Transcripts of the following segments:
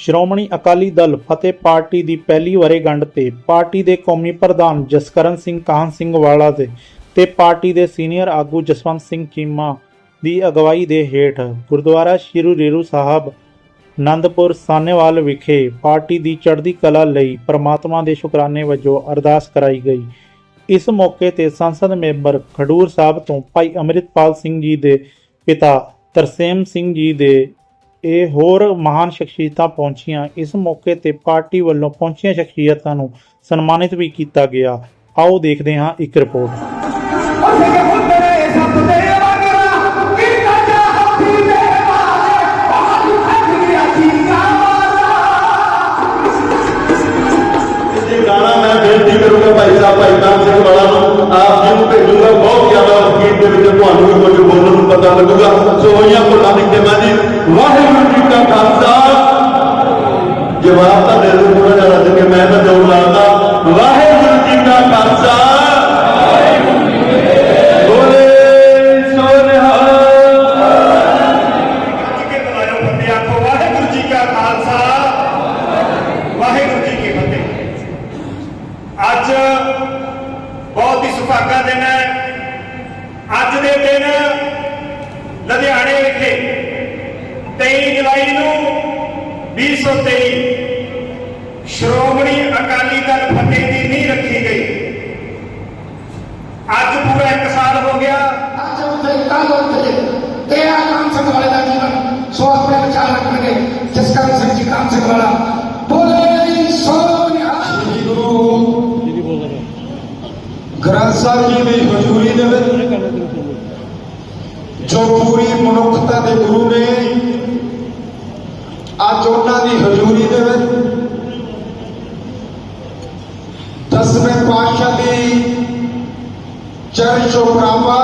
ਸ਼੍ਰੋਮਣੀ ਅਕਾਲੀ ਦਲ ਫਤਿਹ party ਦੀ ਪਹਿਲੀ ਵਰੇਗੰਢ ਤੇ ਪਾਰਟੀ ਦੇ ਕੌਮੀ ਪ੍ਰਧਾਨ ਜਸਕਰਨ ਸਿੰਘ ਕਾਹਨ ਸਿੰਘ ਵਾਲਾ ਦੇ ਤੇ ਪਾਰਟੀ ਦੇ ਸੀਨੀਅਰ ਆਗੂ ਜਸਵੰਤ ਸਿੰਘ ਚੀਮਾ ਦੀ ਅਗਵਾਈ ਦੇ ਹੇਠ ਗੁਰਦੁਆਰਾ ਸ਼੍ਰੀ ਰੇਰੂ ਸਾਹਿਬ ਆਨੰਦਪੁਰ ਸਾਨੇਵਾਲ ਵਿਖੇ ਪਾਰਟੀ ਦੀ ਚੜ੍ਹਦੀ ਕਲਾ ਲਈ ਪ੍ਰਮਾਤਮਾ ਦੇ ਸ਼ੁਕਰਾਨੇ ਵਜੋਂ ਅਰਦਾਸ ਕਰਾਈ ਗਈ। ਇਸ ਮੌਕੇ ਤੇ ਸੰਸਦ ਮੈਂਬਰ ਖਡੂਰ ਸਾਹਿਬ ਤੋਂ ਭਾਈ ਅੰਮ੍ਰਿਤਪਾਲ ਸਿੰਘ ਜੀ ਦੇ ਪਿਤਾ ਤਰਸੇਮ ਸਿੰਘ ਜੀ ਦੇ ਇਹ ਹੋਰ ਮਹਾਨ ਸ਼ਖਸੀਅਤਾਂ ਪਹੁੰਚੀਆਂ। ਇਸ ਮੌਕੇ ਤੇ ਪਾਰਟੀ ਵੱਲੋਂ ਪਹੁੰਚੀਆਂ ਸ਼ਖਸੀਅਤਾਂ ਨੂੰ ਸਨਮਾਨਿਤ ਵੀ ਕੀਤਾ ਗਿਆ। ਆਓ ਦੇਖਦੇ ਹਾਂ ਇੱਕ ਰਿਪੋਰਟ। ਭਾਈ ਸਾਹਿਬ, ਭਾਈ ਨਾਮ ਸਿੰਘ ਵਾਲਾ ਨੂੰ, ਆਪ ਜੀ ਨੂੰ ਭੇਜੂੰਗਾ, ਬਹੁਤ ਜ਼ਿਆਦਾ ਸਪੀਡ ਦੇ ਵਿੱਚ ਤੁਹਾਨੂੰ ਵੀ ਕੁਝ ਬੋਲਣ ਨੂੰ ਪਤਾ ਲੱਗੂਗਾ। 23 ਜੁਲਾਈ ਨੂੰ 2023 ਸ਼੍ਰੋਮਣੀ ਅਕਾਲੀ ਦਲ ਫਤਿਹ ਦੀ ਨੀਂਹ ਰੱਖੀ ਗਈ। ਅੱਜ ਪੂਰਾ 1 ਸਾਲ ਹੋ ਗਿਆ। ਅੱਜ ਉੱਥੇ ਕੱਲ ਉੱਥੇ ਤੇਰਾ ਕਾਮ ਸਿੰਘ ਵਾਲੇ ਦਾ ਜੀਵਨ ਸੋ ਆਪਣੇ ਵਿਚਾਰ ਰੱਖਣਗੇ ਜਿਸ ਕਰਨ ਸਿੰਘ ਜੀ ਕਾਮ ਸਿੰਘ ਵਾਲਾ ਬੋਲੇ ਸੋ ਨਿਹਾਲ ਗੁਰੂ। ਗ੍ਰੰਥ ਸਾਹਿਬ ਜੀ ਦੇ ਵਿੱਚ ਜੋ ਪੂਰੀ ਮਨੁੱਖਤਾ ਦੇ ਗੁਰੂ ਨੇ ਅੱਜ ਉਹਨਾਂ ਦੀ ਹਜ਼ੂਰੀ ਦੇ ਵਿੱਚ ਦਸਵੇਂ ਪਾਤਸ਼ਾਹ ਦੀ ਚਰਨ ਚੋਪਰਾਵਾ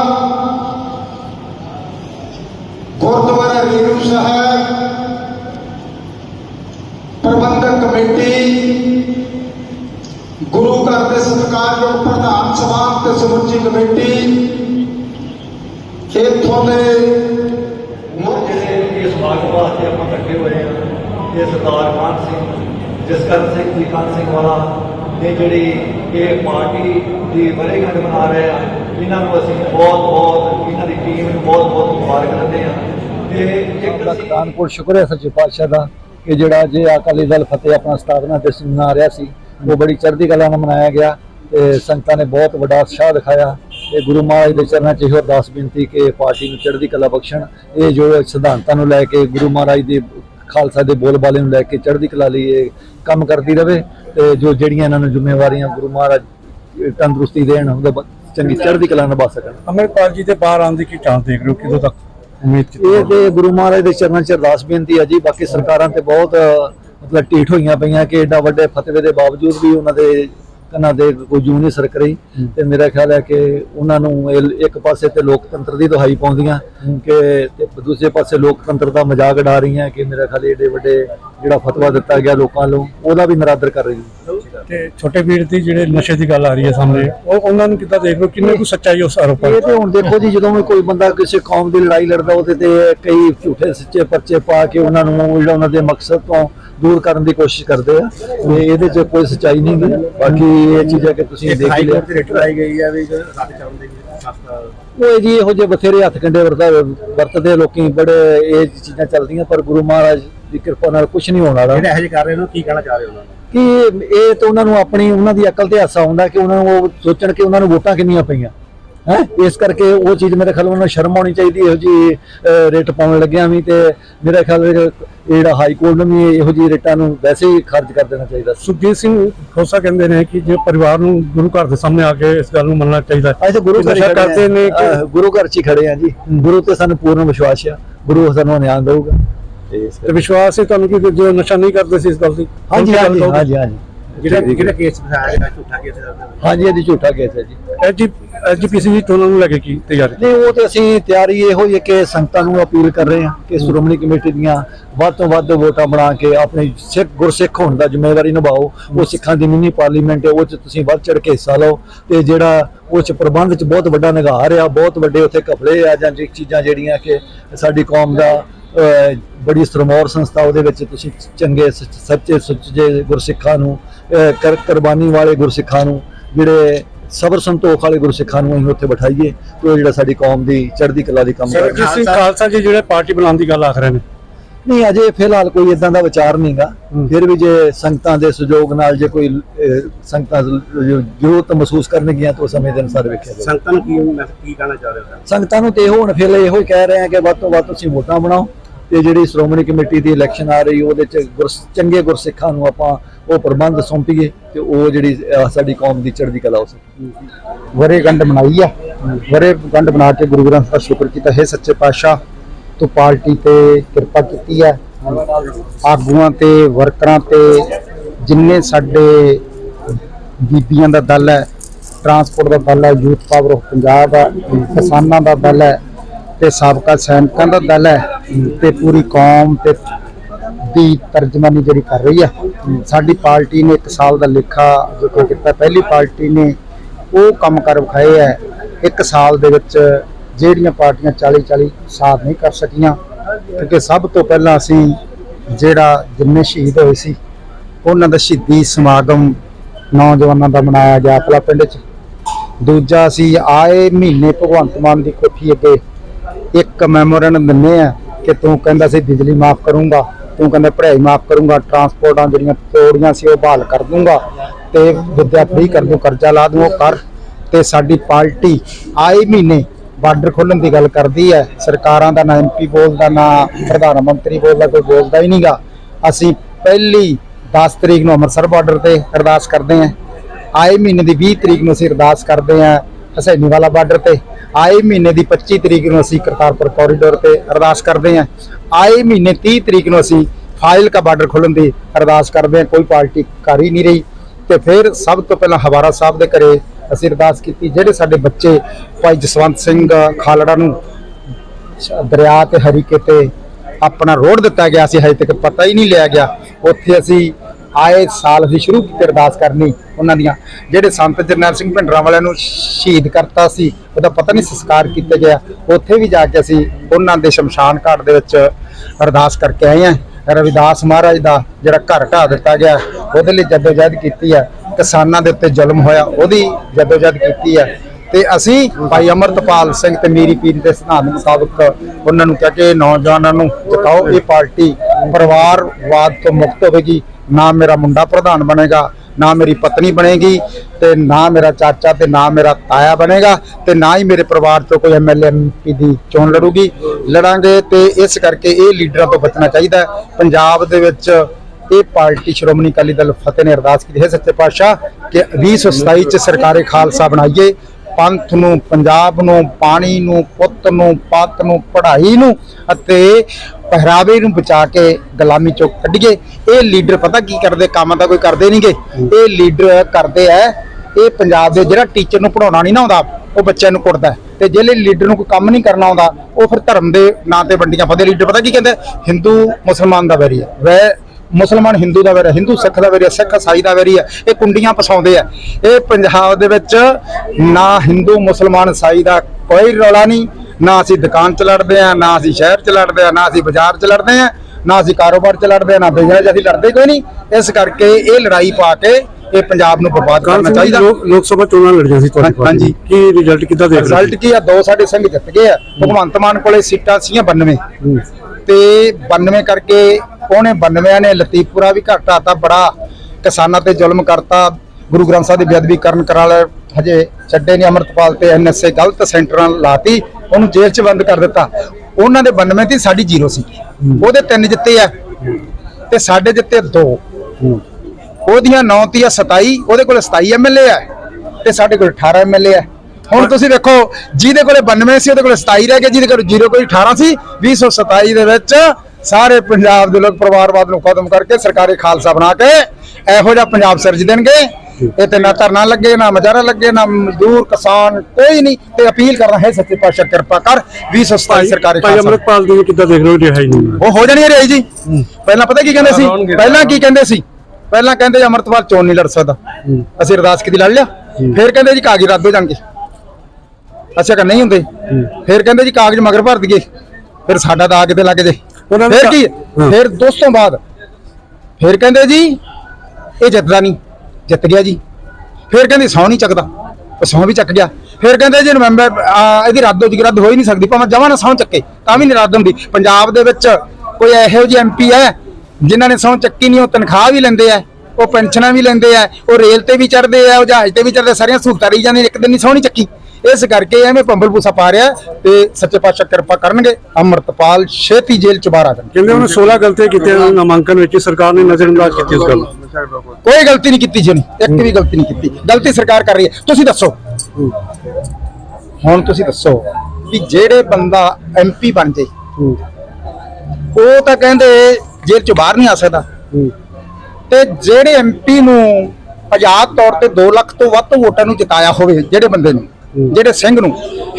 ਗੁਰਦੁਆਰਾ ਰੇਰੂ ਸਾਹਿਬ ਪ੍ਰਬੰਧਕ ਕਮੇਟੀ ਗੁਰੂ ਘਰ ਦੇ ਸਤਿਕਾਰਯੋਗ ਪ੍ਰਧਾਨ ਸਭਾ ਤੇ ਸਮੁੱਚੀ ਕਮੇਟੀ ਇੱਥੋਂ ਦੇ ਮੁੱਖ ਜਿਹੜੇ ਇਸ ਬਾਗ ਵਾਸਤੇ ਆਪਾਂ ਇਕੱਠੇ ਹੋਏ ਆ ਇਹ ਸਰਦਾਰ ਖਾਨ ਸਿੰਘ ਜਸਕਰਨ ਸਿੰਘ ਜੀ ਖਾਨ ਇਹ ਪਾਰਟੀ ਦੀ ਵਰੇਗੰਢ ਮਨਾ ਰਹੇ ਆ। ਇਹਨਾਂ ਨੂੰ ਅਸੀਂ ਬਹੁਤ ਬਹੁਤ ਇਹਨਾਂ ਦੀ ਟੀਮ ਨੂੰ ਬਹੁਤ ਬਹੁਤ ਮੁਬਾਰਕ ਦਿੰਦੇ ਆ। ਤੇ ਇੱਕ ਕਾਨਪੁਰ ਸ਼ੁਕਰ ਹੈ ਸੱਚੇ ਪਾਤਸ਼ਾਹ ਦਾ ਕਿ ਜਿਹੜਾ ਜੇ ਅਕਾਲੀ ਦਲ ਫਤਿਹ ਆਪਣਾ ਸਥਾਪਨਾ ਦਿਵਸ ਮਨਾ ਰਿਹਾ ਸੀ ਉਹ ਬੜੀ ਚੜ੍ਹਦੀ ਕਲਾ ਨਾਲ ਮਨਾਇਆ ਗਿਆ ਤੇ ਸੰਗਤਾਂ ਨੇ ਬਹੁਤ ਵੱਡਾ ਉਤਸ਼ਾਹ ਦਿਖਾਇਆ। ਤੇ ਗੁਰੂ ਮਹਾਰਾਜ ਦੇ ਚਰਨਾਂ 'ਚ ਇਹੋ ਅਰਦਾਸ ਬੇਨਤੀ ਕਿ ਪਾਰਟੀ ਨੂੰ ਚੜ੍ਹਦੀ ਕਲਾ ਬਖਸ਼ਣ। ਇਹ ਜੋ ਸਿਧਾਂਤਾਂ ਨੂੰ ਲੈ ਕੇ ਗੁਰੂ ਮਹਾਰਾਜ ਦੇ ਖਾਲਸਾ ਦੇ ਬੋਲ ਬਾਲੇ ਨੂੰ ਲੈ ਕੇ ਚੜ੍ਹਦੀ ਕਲਾ ਲਈ ਇਹ ਕੰਮ ਕਰਦੀ ਰਵੇ ਤੇ ਜੋ ਜਿਹੜੀਆਂ ਇਹਨਾਂ ਨੂੰ ਜ਼ਿੰਮੇਵਾਰੀਆਂ ਗੁਰੂ ਮਹਾਰਾਜ ਤੰਦਰੁਸਤੀ ਦੇਣ ਉਹਦਾ ਚੰਗੀ ਚੜ੍ਹਦੀ ਕਲਾ ਨਿਭਾ ਸਕਣ। ਅੰਮ੍ਰਿਤਪਾਲ ਜੀ ਦੇ ਬਾਹਰ ਆਉਣ ਦੀ ਕੀ ਚਾਂਸ ਦੇਖ ਰਹੇ ਹੋ? ਕਿਦੋਂ ਤੱਕ ਉਮੀਦ ਇਹ ਤੇ ਗੁਰੂ ਮਹਾਰਾਜ ਦੇ ਚਰਨਾਂ 'ਚ ਅਰਦਾਸ ਬੇਨਤੀ ਹੈ ਜੀ ਬਾਕੀ ਸਰਕਾਰਾਂ ਤੇ ਬਹੁਤ ਮਤਲਬ ਢੀਠ ਹੋਈਆਂ ਪਈਆਂ ਕਿ ਏਡਾ ਵੱਡੇ ਫਤਵੇ ਦੇ ਬਾਵਜੂਦ ਵੀ ਉਹਨਾਂ ਦੇ ਕੰਨਾਂ ਦੇ ਕੋਈ ਜੂ ਨਹੀਂ ਸਰਕ ਰਹੀ। ਤੇ ਮੇਰਾ ਖਿਆਲ ਹੈ ਕਿ ਉਹਨਾਂ ਨੂੰ ਇਹ ਇੱਕ ਪਾਸੇ ਤੇ ਲੋਕਤੰਤਰ ਦੀ ਦੁਹਾਈ ਪਾਉਂਦੀਆਂ ਕਿ ਤੇ ਦੂਸਰੇ ਪਾਸੇ ਲੋਕਤੰਤਰ ਦਾ ਮਜ਼ਾਕ ਉਡਾ ਰਹੀਆਂ ਕਿ ਮੇਰਾ ਖਿਆਲ ਏਡੇ ਵੱਡੇ ਜਿਹੜਾ ਫਤਵਾ ਦਿੱਤਾ ਗਿਆ ਲੋਕਾਂ ਨੂੰ ਉਹਦਾ ਵੀ ਨਰਾਦਰ ਕਰ ਰਹੀ ਤੇ ਛੋਟੇ ਵੀਰ ਦੀ ਜਿਹੜੇ ਨਸ਼ੇ ਦੀ ਗੱਲ ਆ ਰਹੀ ਹੈ ਸਾਹਮਣੇ ਉਹ ਉਹਨਾਂ ਨੂੰ ਕਿੱਦਾਂ ਦੇਖ ਹੋ? ਕਿੰਨੇ ਕੁ ਸੱਚਾਈ ਉਸ ਆਰੋਪਾਂ ਇਹ ਤੇ ਹੁਣ ਦੇਖੋ ਜੀ ਜਦੋਂ ਕੋਈ ਬੰਦਾ ਕਿਸੇ ਕੌਮ ਦੀ ਲੜਾਈ ਲੜਦਾ ਉਹਦੇ ਤੇ ਕਈ ਝੂਠੇ ਸੱਚੇ ਪਰਚੇ ਪਾ ਕੇ ਉਹਨਾਂ ਨੂੰ ਜਿਹੜਾ ਉਹਨਾਂ ਦੇ ਮਕਸਦ ਤੋਂ ਦੂਰ ਕਰਨ ਦੀ ਕੋਸ਼ਿਸ਼ ਕਰਦੇ ਆ ਤੇ ਇਹਦੇ 'ਚ ਕੋਈ ਸੱਚਾਈ ਨਹੀਂ ਗੀ। ਬਾਕੀ ਇਹ ਚੀਜ਼ਾਂ ਕਿ ਤੁਸੀਂ ਦੇਖ ਹੀ ਲਾਈ ਗਈ ਹੈ ਵੀ ਰੱਦ ਚੱਲਣ ਦੀ ਉਹ ਜੀ ਇਹੋ ਜਿਹੇ ਬਥੇਰੇ ਹੱਥ ਕੰਡੇ ਵਰਤਾ ਵਰਤਦੇ ਲੋਕੀ ਬੜੇ ਇਹ ਚੀਜ਼ਾਂ ਚੱਲਦੀਆਂ ਪਰ ਗੁਰੂ ਮਹਾਰਾਜ ਦੀ ਕਿਰਪਾ ਨਾਲ ਕੁਝ ਨਹੀਂ ਹੋਣ ਵਾਲਾ। ਇਹੋ ਜਿਹੇ ਕਰ ਰਹੇ ਹੋ ਕੀ ਕਹਿਣਾ ਚਾਹ ਰਹੇ ਹੋ ਉਹਨਾਂ ਨੂੰ? ਕਿ ਇਹ ਤਾਂ ਉਹਨਾਂ ਨੂੰ ਆਪਣੀ ਉਹਨਾਂ ਦੀ ਅਕਲ ਤੇ ਹਾਸਾ ਆਉਂਦਾ ਕਿ ਉਹਨਾਂ ਨੂੰ ਉਹ ਸੋਚਣ ਕਿ ਉਹਨਾਂ ਨੂੰ ਵੋਟਾਂ ਕਿੰਨੀਆਂ ਪਈਆਂ। ਹੈ? ਇਸ ਕਰਕੇ ਉਹ ਚੀਜ਼ ਮੇਰੇ ਖਿਆਲ ਉਹਨਾਂ ਨੂੰ ਸ਼ਰਮ ਆਉਣੀ ਚਾਹੀਦੀ ਇਹੋ ਜੀ ਰੇਟ ਪਾਉਣ ਲੱਗਿਆ ਵੀ ਤੇ ਮੇਰੇ ਖਿਆਲ ਵਿੱਚ ਜਿਹੜਾ ਹਾਈ ਕੋਰਟ ਨੂੰ ਵੀ ਇਹੋ ਜੀ ਰੇਟਾਂ ਨੂੰ ਵੈਸੇ ਹੀ ਖਰਚ ਕਰ ਦੇਣਾ ਚਾਹੀਦਾ ਸੁਖਜੀਤ ਸਿੰਘ ਖੋਸਾ ਕਹਿੰਦੇ ਨੇ ਕਿ ਜੇ ਪਰਿਵਾਰ ਨੂੰ ਗੁਰੂ ਘਰ ਦੇ ਸਾਹਮਣੇ ਆ ਕੇ ਇਸ ਗੱਲ ਨੂੰ ਮੰਨਣਾ ਚਾਹੀਦਾ ਹੈ। ਅੱਜ ਗੁਰੂ ਘਰ ਕਰਦੇ ਨੇ ਕਿ ਗੁਰੂ ਘਰ 'ਚ ਹੀ ਖੜੇ ਆ ਜੀ। ਗੁਰੂ ਤੇ ਸਾਨੂੰ ਪੂਰਨ ਵਿਸ਼ਵਾਸ ਆ। ਗੁਰੂ ਸਾਨੂੰ ਨਿਆਂ ਦੇਊਗਾ। ਤੇ ਵਿਸ਼ਵਾਸ ਹੈ ਤੁਹਾਨੂੰ ਕਿ ਜੋ ਨਸ਼ਾ ਨਹੀਂ ਕਰਦੇ ਸੀ ਇਸ ਗੱਲ ਦੀ। ਹਾਂਜੀ ਹਾਂਜੀ ਹਾਂਜੀ ਹਾਂਜੀ। ਜਿਹੜਾ ਜਿਹੜਾ ਕੇਸ ਬਿਠਾਇਆ ਗਿਆ ਝੂਠਾ ਕੇਸ ਹਾਂਜੀ ਹਾਂਜੀ ਝੂਠਾ ਕੇਸ ਹੈ ਜੀ। ਐਜੀ ਐਜੀਪੀਸੀ ਦੀ ਚੋਣਾਂ ਨੂੰ ਲੈ ਕੇ ਕੀ ਤਿਆਰੀ? ਨਹੀਂ ਉਹ ਤੇ ਅਸੀਂ ਤਿਆਰੀ ਇਹੋ ਹੀ ਹੈ ਕਿ ਸੰਗਤਾਂ ਨੂੰ ਅਪੀਲ ਕਰ ਰਹੇ ਹਾਂ ਕਿ ਸ਼੍ਰੋਮਣੀ ਕਮੇਟੀ ਦੀਆਂ ਵੱਧ ਤੋਂ ਵੱਧ ਵੋਟਾਂ ਬਣਾ ਕੇ ਆਪਣੇ ਸਿੱਖ ਗੁਰਸਿੱਖ ਹੋਣ ਦਾ ਜ਼ਿੰਮੇਵਾਰੀ ਨਿਭਾਓ। ਉਹ ਸਿੱਖਾਂ ਦੀ ਮਿੰਨੀ ਪਾਰਲੀਮੈਂਟ ਹੈ ਉਹ ਚ ਤੁਸੀਂ ਵੱਧ ਚੜ ਕੇ ਹਿੱਸਾ ਲਓ ਤੇ ਜਿਹੜਾ ਉਹ ਚ ਪ੍ਰਬੰਧ ਚ ਬਹੁਤ ਵੱਡਾ ਨਿਗਾਰ ਆ ਬਹੁਤ ਵੱਡੇ ਉੱਥੇ ਕਫਲੇ ਆ ਜਾਂ ਚੀਜ਼ਾਂ ਜਿਹੜੀਆਂ ਕਿ ਸਾਡੀ ਕੌਮ ਦਾ ਬੜੀ ਸਰਮੌਰ ਸੰਸਥਾ ਉਹਦੇ ਵਿੱਚ ਤੁਸੀਂ ਚੰਗੇ ਸੱਚੇ ਸੁੱਚੇ ਗੁਰਸਿੱਖਾਂ ਨੂੰ ਕੁਰਬਾਨੀ ਵਾਲੇ ਗੁਰਸਿੱਖਾਂ ਨੂੰ ਜਿਹੜੇ ਸਬਰ ਸੰਤੋਖ ਵਾਲੇ ਗੁਰਸਿੱਖਾਂ ਨੂੰ ਅਸੀਂ ਉੱਥੇ ਬਿਠਾਈਏ ਤੇ ਉਹ ਜਿਹੜਾ ਸਾਡੀ ਕੌਮ ਦੀ ਚੜ੍ਹਦੀ ਕਲਾ ਦੀ ਕੰਮ ਕਰ ਸਰਜੀਤ ਸਿੰਘ ਖਾਲਸਾ ਜੀ ਜਿਹੜੇ ਪਾਰਟੀ ਬਣਾਉਣ ਦੀ ਗੱਲ ਆਖ ਰਹੇ ਨੇ। ਨਹੀਂ ਅਜੇ ਫਿਲਹਾਲ ਕੋਈ ਇਦਾਂ ਦਾ ਵਿਚਾਰ ਨਹੀਂਗਾ। ਫਿਰ ਵੀ ਜੇ ਸੰਗਤਾਂ ਦੇ ਸਹਿਯੋਗ ਨਾਲ ਜੇ ਕੋਈ ਸੰਗਤਾਂ ਜ਼- ਜ਼ਰੂਰਤ ਮਹਿਸੂਸ ਕਰਨਗੀਆਂ ਤਾਂ ਸਮੇਂ ਦੇ ਅਨੁਸਾਰ ਵੇਖਿਆ ਜਾਵੇ ਸੰਗਤਾਂ ਨੂੰ ਕੀ ਕੀ ਕਹਿਣਾ ਚਾਹ ਰਹੇ ਹੋ? ਸੰਗਤਾਂ ਨੂੰ ਤੇ ਇਹੋ ਹੁਣ ਫਿਰ ਇਹੋ ਹੀ ਕਹਿ ਰਹੇ ਆ ਕਿ ਵੱਧ ਤੋਂ ਵੱਧ ਤੁਸੀਂ ਵੋਟਾਂ ਬਣਾਓ। ਤੇ ਜਿਹੜੀ ਸ਼੍ਰੋਮਣੀ ਕਮੇਟੀ ਦੀ ਇਲੈਕਸ਼ਨ ਆ ਰਹੀ, ਉਹਦੇ ਚ ਗੁਰ ਚੰਗੇ ਗੁਰਸਿੱਖਾਂ ਨੂੰ ਆਪਾਂ ਉਹ ਪ੍ਰਬੰਧ ਸੌਂਪੀਏ ਤੇ ਉਹ ਜਿਹੜੀ ਸਾਡੀ ਕੌਮ ਦੀ ਚੜ੍ਹਦੀ ਕਲਾ ਹੋ ਸਕੇ। ਵਰੇ ਗੰਢ ਬਣਾਈ ਆ। ਵਰੇ ਗੰਢ ਬਣਾ ਕੇ ਗੁਰੂ ਗ੍ਰੰਥ ਦਾ ਸ਼ੁਕਰ ਕੀਤਾ। ਹੈ ਸੱਚੇ ਪਾਤਸ਼ਾਹ, ਤੂੰ ਪਾਰਟੀ ਤੇ ਕਿਰਪਾ ਕੀਤੀ ਹੈ ਆਗੂਆਂ ਤੇ, ਵਰਕਰਾਂ ਤੇ, ਜਿੰਨੇ ਸਾਡੇ ਬੀਬੀਆਂ ਦਾ ਦਲ ਹੈ ਟਰਾਂਸਪੋਰਟ ਦਾ ਦਲ ਹੈ ਯੂਥ ਪਾਵਰ ਆਫ ਪੰਜਾਬ ਹੈ ਕਿਸਾਨਾਂ ਦਾ ਦਲ ਹੈ ਤੇ ਸਾਬਕਾ ਸੈਨਿਕਾਂ ਦਾ ਦਲ ਹੈ ਤੇ ਪੂਰੀ ਕੌਮ ਤੇ ਦੀ ਤਰਜਮਾਨੀ ਜਿਹੜੀ ਕਰ ਰਹੀ ਹੈ। ਸਾਡੀ ਪਾਰਟੀ ਨੇ ਇੱਕ ਸਾਲ ਦਾ ਲੇਖਾ ਜੋਖਾ ਕੀਤਾ। ਪਹਿਲੀ ਪਾਰਟੀ ਨੇ ਉਹ ਕੰਮ ਕਰ ਵਿਖਾਏ ਹੈ। ਇੱਕ ਸਾਲ ਦੇ ਵਿੱਚ ਜਿਹੜੀਆਂ ਪਾਰਟੀਆਂ 40 40 ਸਾਥ ਨਹੀਂ ਕਰ ਸਕੀਆਂ, ਕਿਉਂਕਿ ਸਭ ਤੋਂ ਪਹਿਲਾਂ ਅਸੀਂ ਜਿਹੜਾ ਜਿੰਨੇ ਸ਼ਹੀਦ ਹੋਏ ਸੀ, ਉਹਨਾਂ ਦਾ ਸ਼ਹੀਦੀ ਸਮਾਗਮ ਨੌਜਵਾਨਾਂ ਦਾ ਮਨਾਇਆ ਗਿਆ ਆਪਲਾ ਪਿੰਡ 'ਚ। ਦੂਜਾ ਅਸੀਂ ਆਏ ਮਹੀਨੇ ਭਗਵੰਤ ਮਾਨ ਦੀ ਕੋਠੀ ਅੱਗੇ। ਇੱਕ ਮੈਮੋਰੰਡਮ ਦਿੰਨੇ ਆ ਕਿ ਤੂੰ ਕਹਿੰਦਾ ਸੀ ਬਿਜਲੀ ਮਾਫ ਕਰੂੰਗਾ, ਤੂੰ ਕਹਿੰਦਾ ਪੜ੍ਹਾਈ ਮਾਫ ਕਰੂੰਗਾ, ਟਰਾਂਸਪੋਰਟਾਂ ਜਿਹੜੀਆਂ ਤੋੜੀਆਂ ਸੀ ਉਹ ਬਹਾਲ ਕਰ ਦੂੰਗਾ, ਤੇ ਵਿਦਿਆ ਫ੍ਰੀ ਕਰ ਦੂੰ ਕਰਜ਼ਾ ਲਾ ਦੂੰ ਉਹ ਕਰ, ਤੇ ਸਾਡੀ ਪਾਰਟੀ ਆਏ ਮਹੀਨੇ ਬਾਰਡਰ ਖੋਲਣ ਦੀ ਗੱਲ ਕਰਦੀ ਹੈ। ਸਰਕਾਰਾਂ ਦਾ ਨਾ ਐਮਪੀ ਬੋਲਦਾ, ਨਾ ਪ੍ਰਧਾਨ ਮੰਤਰੀ ਬੋਲਦਾ, ਕੋਈ ਬੋਲਦਾ ਹੀ ਨਹੀਂਗਾ। ਅਸੀਂ ਪਹਿਲੀ 10 ਤਰੀਕ ਨੂੰ ਅੰਮ੍ਰਿਤਸਰ ਬਾਰਡਰ ਤੇ ਅਰਦਾਸ ਕਰਦੇ ਹਾਂ। ਆਏ ਮਹੀਨੇ ਦੀ 20 ਤਰੀਕ ਨੂੰ ਅਸੀਂ ਅਰਦਾਸ ਕਰਦੇ ਹਾਂ ਹਸੈਨੀ ਵਾਲਾ ਬਾਰਡਰ ਤੇ। ਆਏ ਮਹੀਨੇ ਦੀ 25 ਤਰੀਕ ਨੂੰ ਅਸੀਂ ਕਰਤਾਰਪੁਰ ਕੋਰੀਡੋਰ ਤੇ ਅਰਦਾਸ ਕਰਦੇ ਹਾਂ। ਆਏ ਮਹੀਨੇ 30 ਤਰੀਕ ਨੂੰ ਅਸੀਂ ਫਾਜ਼ਿਲਕਾ ਬਾਰਡਰ ਖੋਲ੍ਹਣ ਦੀ ਅਰਦਾਸ ਕਰਦੇ ਹਾਂ। ਕੋਈ ਪਾਰਟੀ ਕਰ ਹੀ ਨਹੀਂ ਰਹੀ ਤੇ ਫਿਰ ਸਭ ਤੋਂ ਪਹਿਲਾਂ ਹਵਾਰਾ ਸਾਹਿਬ ਦੇ ਘਰੇ ਅਸੀਂ ਅਰਦਾਸ ਕੀਤੀ, ਜਿਹੜੇ ਸਾਡੇ ਬੱਚੇ ਭਾਈ ਜਸਵੰਤ ਸਿੰਘ ਖਾਲੜਾ ਨੂੰ ਦਰਿਆ ਤੇ ਹਰੀਕੇ ਤੇ ਆਪਣਾ ਰੋਡ ਦਿੱਤਾ ਗਿਆ ਸੀ, ਹਜੇ ਤੱਕ ਪਤਾ ਹੀ ਨਹੀਂ ਲਿਆ ਗਿਆ। ਉੱਥੇ ਅਸੀਂ ਆਏ ਸਾਲ ਅਸੀਂ ਸ਼ੁਰੂ ਕੀਤੀ ਅਰਦਾਸ ਕਰਨੀ ਉਹਨਾਂ ਦੀਆਂ। ਜਿਹੜੇ ਸੰਤ ਜਰਨੈਲ ਸਿੰਘ ਭਿੰਡਰਾਂ ਵਾਲਿਆਂ ਨੂੰ ਸ਼ਹੀਦ ਕਰਤਾ ਸੀ, ਉਹਦਾ ਪਤਾ ਨਹੀਂ ਸੰਸਕਾਰ ਕੀਤਾ ਗਿਆ ਉੱਥੇ ਵੀ ਜਾ ਕੇ ਅਸੀਂ ਉਹਨਾਂ ਦੇ ਸ਼ਮਸ਼ਾਨ ਘਾਟ ਦੇ ਵਿੱਚ ਅਰਦਾਸ ਕਰਕੇ ਆਏ ਹਾਂ ਰਵਿਦਾਸ ਮਹਾਰਾਜ ਦਾ ਜਿਹੜਾ ਘਰ ਢਾਹ ਦਿੱਤਾ ਗਿਆ, ਉਹਦੇ ਲਈ ਜਦੋਜਹਿਦ ਕੀਤੀ ਹੈ ਕਿਸਾਨਾਂ ਦੇ ਉੱਤੇ ਜ਼ੁਲਮ ਹੋਇਆ, ਉਹਦੀ ਜਦੋਜਹਿਦ ਕੀਤੀ ਹੈ ਤੇ ਅਸੀਂ ਭਾਈ ਅਮਰਤਪਾਲ ਸਿੰਘ ਤੇ ਮੀਰੀ ਪੀਰ ਦੇ ਸਿਧਾਂਤ ਮੁਤਾਬਕ ਉਹਨਾਂ ਨੂੰ ਕਿਹਾ ਕਿ ਨੌਜਵਾਨਾਂ ਨੂੰ ਜਿਤਾਓ, ਇਹ ਪਾਰਟੀ ਪਰਿਵਾਰਵਾਦ ਤੋਂ ਮੁਕਤ ਹੋਵੇਗੀ। ਨਾ ਮੇਰਾ ਮੁੰਡਾ ਪ੍ਰਧਾਨ ਬਣੇਗਾ, ਨਾ ਮੇਰੀ ਪਤਨੀ ਬਣੇਗੀ ਤੇ ਨਾ ਮੇਰਾ ਚਾਚਾ ਤੇ ਨਾ ਮੇਰਾ ਤਾਇਆ ਬਣੇਗਾ ਤੇ ਨਾ ਹੀ ਮੇਰੇ ਪਰਿਵਾਰ ਚੋਂ ਕੋਈ ਐਮਐਲਏ ਐਮਪੀ ਦੀ ਚੋਣ ਲੜੂਗੀ। ਲੜਾਂਗੇ ਤੇ ਇਸ ਕਰਕੇ ਇਹ ਲੀਡਰਾਂ ਤੋਂ ਬਚਣਾ ਚਾਹੀਦਾ ਪੰਜਾਬ ਦੇ ਵਿੱਚ ਇਹ ਪਾਰਟੀ ਸ਼੍ਰੋਮਣੀ ਅਕਾਲੀ ਦਲ ਫਤਿਹ ਨੇ ਅਰਦਾਸ ਕੀਤੀ ਹੈ ਸੱਚੇ ਪਾਤਸ਼ਾਹ ਕਿ 2027 ਚ ਸਰਕਾਰੇ ਖਾਲਸਾ ਬਣਾਈਏ। ਪੰਥ ਨੂੰ, ਪੰਜਾਬ ਨੂੰ, ਪਾਣੀ ਨੂੰ, ਪੁੱਤ ਨੂੰ ਪੱਤ ਨੂੰ, ਪੜ੍ਹਾਈ ਨੂੰ ਅਤੇ ਪਹਿਰਾਵੇ ਨੂੰ ਬਚਾ ਕੇ ਗੁਲਾਮੀ ਚੋਂ ਕੱਢੀਏ। ਇਹ ਲੀਡਰ ਪਤਾ ਕੀ ਕਰਦੇ? ਕੰਮ ਤਾਂ ਕੋਈ ਕਰਦੇ ਨਹੀਂਗੇ ਇਹ ਲੀਡਰ ਕਰਦੇ ਐ, ਇਹ ਪੰਜਾਬ ਦੇ ਜਿਹੜਾ ਟੀਚਰ ਨੂੰ ਪੜਾਉਣਾ ਨਹੀਂ ਨਾ ਆਉਂਦਾ, ਉਹ ਬੱਚਿਆਂ ਨੂੰ ਕੁੱਟਦਾ ਹੈ। ਤੇ ਜਿਹੜੇ ਲੀਡਰ ਨੂੰ ਕੋਈ ਕੰਮ ਨਹੀਂ ਕਰਨਾ ਆਉਂਦਾ, ਉਹ ਫਿਰ ਧਰਮ ਦੇ ਨਾਂ ਤੇ ਵੰਡੀਆਂ ਫਦੇ ਲੀਡਰ ਪਤਾ ਕੀ ਕਹਿੰਦੇ? ਹਿੰਦੂ ਮੁਸਲਮਾਨ ਦਾ ਵੈਰੀ ਹੈ ਵੈ ਮੁਸਲਮਾਨ ਹਿੰਦੂ ਦਾ ਵੈਰੀ ਹੈ ਹਿੰਦੂ ਸਿੱਖ ਦਾ ਵੈਰੀ ਹੈ ਸਿੱਖ ਈਸਾਈ ਦਾ ਵੈਰੀ ਹੈ ਇਹ ਕੁੰਡੀਆਂ ਪਸਾਉਂਦੇ ਆ ਇਹ ਪੰਜਾਬ ਦੇ ਵਿੱਚ ਨਾ ਹਿੰਦੂ, ਮੁਸਲਮਾਨ ਈਸਾਈ ਦਾ ਕੋਈ ਰੌਲਾ ਨਹੀਂ ਨਾ ਅਸੀਂ ਦੁਕਾਨ 'ਚ ਲੜਦੇ ਆ ਨਾ ਅਸੀਂ ਸ਼ਹਿਰ 'ਚ ਲੜਦੇ ਆ ਨਾ ਅਸੀਂ ਬਾਜ਼ਾਰ 'ਚ ਲੜਦੇ ਆ ਨਾ ਅਸੀਂ ਕਾਰੋਬਾਰ 'ਚ ਲੜਦੇ ਆ ਨਾ ਬਿਜ਼ਨਸ 'ਚ ਅਸੀਂ ਲੜਦੇ ਕੋਈ ਨਹੀਂ। ਇਸ ਕਰਕੇ ਇਹ ਲੜਾਈ ਪਾ ਕੇ ਇਹ ਪੰਜਾਬ ਨੂੰ ਬਰਬਾਦ ਕਰਨਾ ਚਾਹੀਦਾ। ਲੋਕ ਸਭਾ ਚੋਣਾਂ ਲੜੀਆਂ ਸੀ ਤੁਹਾਡੀ ਹਾਂਜੀ। ਕੀ ਰਿਜ਼ਲਟ ਕਿੱਦਾਂ ਦੇਖ ਰਹੇ ਰਿਜ਼ਲਟ ਕੀ ਆ? ਦੋ ਸਾਡੇ ਸੰਘ ਜਿੱਤ ਗਏ ਆ। ਭਗਵੰਤ ਮਾਨ ਕੋਲੇ ਸੀਟਾਂ ਸੀਗੀਆਂ 92 ਤੇ 92 ਕਰਕੇ ਉਹਨੇ 92 ਨੇ ਲਤੀਪੁਰਾ ਵੀ ਘਟਾਤਾ ਬੜਾ ਕਿਸਾਨਾਂ ਤੇ ਜ਼ੁਲਮ ਕਰਤਾ। ਗੁਰੂ ਗ੍ਰੰਥ ਸਾਹਿਬ ਦੀ ਬੇਅਦਬੀ ਕਰਨ ਕਰਾ ਲੈ ਹਜੇ ਛੱਡੇ ਨਹੀਂ ਅਮਰਤਪਾਲ ਤੇ ਐਨਐਸਏ ਗਲਤ ਸੈਂਟਰਾਂ ਲਾਤੀ। ਉਹਨੂੰ ਜੇਲ੍ਹ 'ਚ ਬੰਦ ਕਰ ਦਿੱਤਾ। ਉਹਨਾਂ ਦੇ 92 ਤੇ ਸਾਡੀ ਜ਼ੀਰੋ ਸੀ। ਉਹਦੇ ਤਿੰਨ ਜਿੱਤੇ ਆ। ਤੇ ਸਾਡੇ ਜਿੱਤੇ ਦੋ। ਉਹਦੀਆਂ 9 ਤੀਆ 27 ਉਹਦੇ ਕੋਲ 27 ਐਮਐਲਏ ਆ। ਤੇ ਸਾਡੇ ਕੋਲ 18 ਐਮਐਲਏ ਆ। ਹੁਣ ਤੁਸੀਂ ਵੇਖੋ ਜਿਹਦੇ ਕੋਲੇ 92 ਸੀ ਉਹਦੇ ਕੋਲ 27 ਰਹਿ ਗਏ ਜਿਹਦੇ ਕੋਲ 0 ਕੋਈ 18 ਸੀ 2027 ਦੇ ਵਿੱਚ ਸਾਰੇ ਪੰਜਾਬ ਦੇ ਲੋਕ ਪਰਿਵਾਰਵਾਦ ਨੂੰ ਖਤਮ ਕਰਕੇ ਸਰਕਾਰੀ ਖਾਲਸਾ ਬਣਾ ਕੇ ਇਹੋ ਜਿਹਾ ਪੰਜਾਬ ਸਿਰਜ ਦੇਣਗੇ। ਇਹ ਤੇ ਨਾ ਧਰਨਾ ਲੱਗੇ ਨਾ ਮਜਾਰਾ ਲੱਗੇ ਨਾ ਮਜ਼ਦੂਰ ਕਿਸਾਨ ਕੋਈ ਨਹੀਂ। ਤੇ ਅਪੀਲ ਕਰਨਾ ਹੈ ਸੱਚੇ ਪਾਤਸ਼ਾਹ ਕਿਰਪਾ ਕਰ 2027 ਸਰਕਾਰੀ ਭਾਈ ਅਮਰਪਾਲ ਦੀ ਕਿੱਦਾਂ ਦੇਖ ਰਹੇ ਹੋ ਰਿਹਾਈ ਨੂੰ? ਉਹ ਹੋ ਜਾਣੀ ਹੈ ਰਹੀ ਜੀ। ਪਹਿਲਾਂ ਪਤਾ ਕੀ ਕਹਿੰਦੇ ਸੀ? ਪਹਿਲਾਂ ਕੀ ਕਹਿੰਦੇ ਸੀ? ਪਹਿਲਾਂ ਕਹਿੰਦੇ ਜੀ ਅਮਰਤਪਾਲ ਚੋਣ ਨਹੀਂ ਲੜ ਸਕਦਾ। ਅਸੀਂ ਅਰਦਾਸ ਕੀਤੀ ਲੜ ਲਿਆ। ਫਿਰ ਕਹਿੰਦੇ ਜੀ ਕਾਗਜ਼ ਰੱਦ ਹੋ ਜਾਣਗੇ। ਅੱਛਾ ਕਿ ਨਹੀਂ ਹੁੰਦੇ। ਫਿਰ ਕਹਿੰਦੇ ਜੀ ਕਾਗਜ਼ ਮਗਰ ਭਰ ਦਈਏ। ਫਿਰ ਸਾਡਾ ਤਾਂ ਆ ਕਿਤੇ ਲੱਗ ਜੇ। ਫਿਰ ਕੀ। ਫਿਰ ਦੋਸਤੋਂ ਬਾਅਦ। ਫਿਰ ਕਹਿੰਦੇ ਜੀ ਇਹ ਜਿੱਤਦਾ ਨਹੀਂ। ਜਿੱਤ ਗਿਆ ਜੀ। ਫਿਰ ਕਹਿੰਦੇ ਸੌ ਨਹੀਂ ਚੱਕਦਾ। ਉਹ ਸੌ ਵੀ ਚੱਕ ਗਿਆ। ਫਿਰ ਕਹਿੰਦੇ ਜੀ ਨਵੰਬਰ ਇਹਦੀ ਰੱਦ ਹੋ ਜੀ ਰੱਦ ਹੋ ਹੀ ਨਹੀਂ ਸਕਦੀ, ਭਾਵੇਂ ਜਮਾਂ ਨਾ ਸੌ ਚੱਕੇ, ਤਾਂ ਵੀ ਨਹੀਂ ਰੱਦ ਹੁੰਦੀ। ਪੰਜਾਬ ਦੇ ਵਿੱਚ ਕੋਈ ਇਹੋ ਜਿਹੇ ਐਮਪੀ ਹੈ, ਜਿਨ੍ਹਾਂ ਨੇ ਸਹੁੰ ਚੱਕੀ ਨਹੀਂ ਉਹ ਤਨਖਾਹ ਵੀ ਲੈਂਦੇ ਆ, ਉਹ ਪੈਨਸ਼ਨਾਂ ਵੀ ਲੈਂਦੇ ਆ, ਉਹ ਰੇਲ ਤੇ ਵੀ ਚੜਦੇ ਆ, ਉਹ ਜਹਾਜ਼ ਤੇ ਵੀ ਚੜਦੇ ਸਾਰੀਆਂ ਸਹੂਲਤਾਂ ਰਹੀ ਜਾਂਦੀਆਂ ਇੱਕ ਦਿਨ ਨਹੀਂ ਸਹੁੰ ਨਹੀਂ ਚੱਕੀ। ਇਸ ਕਰਕੇ ਐਵੇਂ ਪੰਬਲ ਪੂਸਾ ਪਾ ਰਿਹਾ ਤੇ ਸੱਚੇ ਪਾਤਸ਼ਾਹ ਕਿਰਪਾ ਕਰਨਗੇ ਅੰਮ੍ਰਿਤਪਾਲ ਛੇਤੀ ਜੇਲ੍ਹ ਚ ਬਾਹਰ ਆ ਜਾਣਗੇ। ਕਹਿੰਦੇ ਉਹਨੇ 16 ਗਲਤੀਆਂ ਕੀਤੀਆਂ ਉਹਨਾਂ ਨਾਮਾਂਕਨ ਵਿੱਚ ਸਰਕਾਰ ਨੇ ਨਜ਼ਰਅੰਦਾਜ਼ ਕੀਤੀ ਉਸ ਗੱਲ। ਕੋਈ ਗਲਤੀ ਨਹੀਂ ਕੀਤੀ ਜੀ ਇੱਕ ਵੀ ਗਲਤੀ ਨਹੀਂ ਕੀਤੀ। ਗਲਤੀ ਸਰਕਾਰ ਕਰ ਰਹੀ ਹੈ। ਤੁਸੀਂ ਦੱਸੋ। ਹੁਣ ਤੁਸੀਂ ਦੱਸੋ ਕਿ ਜਿਹੜੇ ਬੰਦਾ ਐਮਪੀ ਬਣ ਜੇ ਉਹ ਤਾਂ ਕਹਿੰਦੇ ਜੇਲ੍ਹ ਚ ਬਾਹਰ ਨਹੀਂ ਆ ਸਕਦਾ। ਤੇ ਜਿਹੜੇ ਐਮਪੀ ਨੂੰ ਆਜ਼ਾਦ ਤੌਰ ਤੇ 2 ਲੱਖ ਤੋਂ ਵੱਧ ਵੋਟਾਂ ਨੂੰ ਜਿਤਾਇਆ ਹੋਵੇ ਜਿਹੜੇ ਬੰਦੇ ਨੂੰ ਜਿਹੜੇ ਸਿੰਘ ਨੂੰ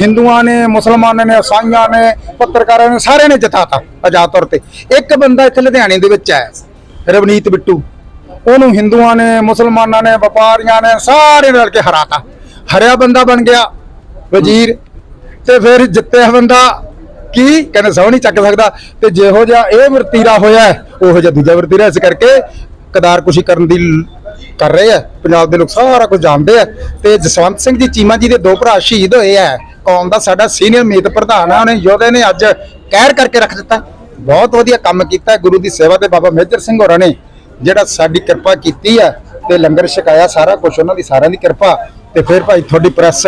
ਹਿੰਦੂਆਂ ਨੇ ਮੁਸਲਮਾਨਾਂ ਨੇ ਇਸਾਈਆਂ ਨੇ ਪੱਤਰਕਾਰਾਂ ਨੇ ਸਾਰਿਆਂ ਨੇ ਜਿਤਾਤਾ ਆਜ਼ਾਦ ਤੌਰ ਤੇ। ਇੱਕ ਬੰਦਾ ਇੱਥੇ ਲੁਧਿਆਣੇ ਦੇ ਵਿੱਚ ਹੈ ਰਵਨੀਤ ਬਿੱਟੂ। ਉਹਨੂੰ ਹਿੰਦੂਆਂ ਨੇ ਮੁਸਲਮਾਨਾਂ ਨੇ ਵਪਾਰੀਆਂ ਨੇ ਸਾਰੇ ਰਲ ਕੇ ਹਰਾਤਾ। ਹਰਿਆ ਬੰਦਾ ਬਣ ਗਿਆ ਵਜ਼ੀਰ। ਤੇ ਫਿਰ ਜਿੱਤਿਆ ਬੰਦਾ ਕੀ? ਕਹਿੰਦੇ ਸੌ ਨਹੀਂ ਚੱਕ ਸਕਦਾ। ਤੇ ਜਿਹੋ ਜਿਹਾ ਇਹ ਵਰਤੀਰਾ ਹੋਇਆ ਹੈ, ਉਹੋ ਜਿਹਾ ਦੂਜਾ ਵਰਤੀਰਾ ਇਸ ਕਰਕੇ ਕਦਾਰਕੁਸ਼ੀ ਕਰਨ ਦੀ ਕਰ ਰਹੇ ਆ। ਪੰਜਾਬ ਦੇ ਲੋਕ ਸਾਰਾ ਕੁਝ ਜਾਣਦੇ ਆ। ਤੇ ਜਸਵੰਤ ਸਿੰਘ ਜੀ, ਚੀਮਾ ਜੀ ਦੇ ਦੋ ਭਰਾ ਸ਼ਹੀਦ ਹੋਏ ਆ। ਕੌਮ ਦਾ ਸਾਡਾ ਸੀਨੀਅਰ ਮੀਤ ਪ੍ਰਧਾਨ ਆ, ਉਹਨੇ ਯੋਧੇ ਨੇ ਅੱਜ ਕਹਿਰ ਕਰਕੇ ਰੱਖ ਦਿੱਤਾ। ਬਹੁਤ ਵਧੀਆ ਕੰਮ ਕੀਤਾ ਗੁਰੂ ਦੀ ਸੇਵਾ ਤੇ ਬਾਬਾ ਮੇਜਰ ਸਿੰਘ ਹੋਰਾਂ ਨੇ, ਜਿਹੜਾ ਸਾਡੀ ਕਿਰਪਾ ਕੀਤੀ ਹੈ ਤੇ ਲੰਗਰ ਛਕਾਇਆ ਸਾਰਾ ਕੁਝ, ਉਹਨਾਂ ਦੀ ਸਾਰਿਆਂ ਦੀ ਕਿਰਪਾ। ਤੇ ਫਿਰ ਭਾਈ ਤੁਹਾਡੀ ਪ੍ਰੈਸ,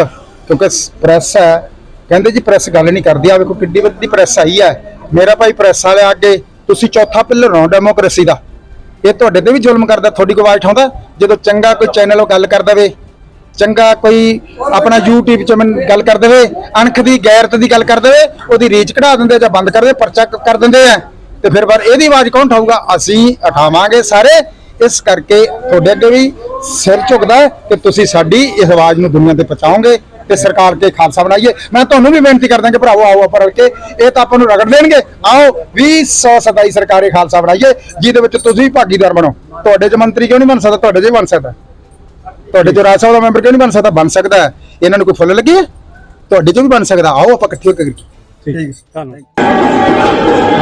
ਕਿਉਂਕਿ ਪ੍ਰੈਸ ਹੈ, ਕਹਿੰਦੇ ਜੀ ਪ੍ਰੈਸ ਗੱਲ ਨਹੀਂ ਕਰਦੀ, ਆ ਵੇਖੋ ਕਿੱਡੀ ਵੱਡੀ ਪ੍ਰੈਸ ਆਈ ਹੈ। ਮੇਰਾ ਭਾਈ ਪ੍ਰੈਸ ਵਾਲੇ ਅੱਗੇ, ਤੁਸੀਂ ਚੌਥਾ ਪਿੱਲਰ ਹੋ ਡੈਮੋਕ੍ਰੇਸੀ ਦਾ। ਇਹ ਤੁਹਾਡੇ ਤੇ ਵੀ ਜ਼ੁਲਮ ਕਰਦਾ, ਤੁਹਾਡੀ ਕੋਈ ਆਵਾਜ਼ ਉਠਾਉਂਦਾ, ਜਦੋਂ ਚੰਗਾ ਕੋਈ ਚੈਨਲ ਉਹ ਗੱਲ ਕਰ ਦਵੇ, ਚੰਗਾ ਕੋਈ ਆਪਣਾ YouTube 'ਚ ਮਨ ਗੱਲ ਕਰ ਦੇਵੇ, ਅਣਖ ਦੀ, ਗੈਰਤ ਦੀ ਗੱਲ ਕਰ ਦੇਵੇ, ਉਹਦੀ ਰੀਚ ਕਢਾ ਦਿੰਦੇ ਜਾਂ ਬੰਦ ਕਰ ਦੇ ਪਰਚਾ ਕਰ ਦਿੰਦੇ ਆ, ਤੇ ਫਿਰ ਪਰ ਇਹਦੀ ਆਵਾਜ਼ ਕੌਣ ਉਠਾਊਗਾ? ਅਸੀਂ ਉਠਾਵਾਂਗੇ ਸਾਰੇ। ਇਸ ਕਰਕੇ ਤੁਹਾਡੇ ਅੱਗੇ ਵੀ ਸਿਰ ਝੁਕਦਾ ਹੈ ਕਿ ਤੁਸੀਂ ਸਾਡੀ ਇਸ ਆਵਾਜ਼ ਨੂੰ ਦੁਨੀਆ ਤੇ ਪਹੁੰਚਾਓਗੇ। ਤੇ ਸਰਕਾਰ ਕੇ ਖਾਲਸਾ ਬਣਾਈਏ। ਮੈਂ ਤੁਹਾਨੂੰ ਵੀ ਬੇਨਤੀ ਕਰਦਾ ਕਿ ਭਰਾਵੋ, ਆਓ ਆਪਾਂ ਰਲ ਕੇ, ਇਹ ਤਾਂ ਆਪਾਂ ਨੂੰ ਰਗੜ ਦੇਣਗੇ। ਆਓ 2027 ਸਰਕਾਰੀ ਖਾਲਸਾ ਬਣਾਈਏ, ਜਿਹਦੇ ਵਿੱਚ ਤੁਸੀਂ ਭਾਗੀਦਾਰ ਬਣੋ। ਤੁਹਾਡੇ ਚ ਮੰਤਰੀ ਕਿਉਂ ਨਹੀਂ ਬਣ ਸਕਦਾ? ਤੁਹਾਡੇ ਚ ਵੀ ਬਣ ਸਕਦਾ। ਤੁਹਾਡੇ ਚ ਰਾਜ ਸਭਾ ਦਾ ਮੈਂਬਰ ਕਿਉਂ ਨਹੀਂ ਬਣ ਸਕਦਾ? ਬਣ ਸਕਦਾ ਇਹਨਾਂ ਨੂੰ ਕੋਈ ਫੁੱਲ ਲੱਗੀ ਹੈ? ਤੁਹਾਡੇ ਚ ਵੀ ਬਣ ਸਕਦਾ। ਆਓ, ਆਪਾਂ ਇਕੱਠੇ ਹੋ ਕੇ ਠੀਕ ਧੰਨਵਾਦ।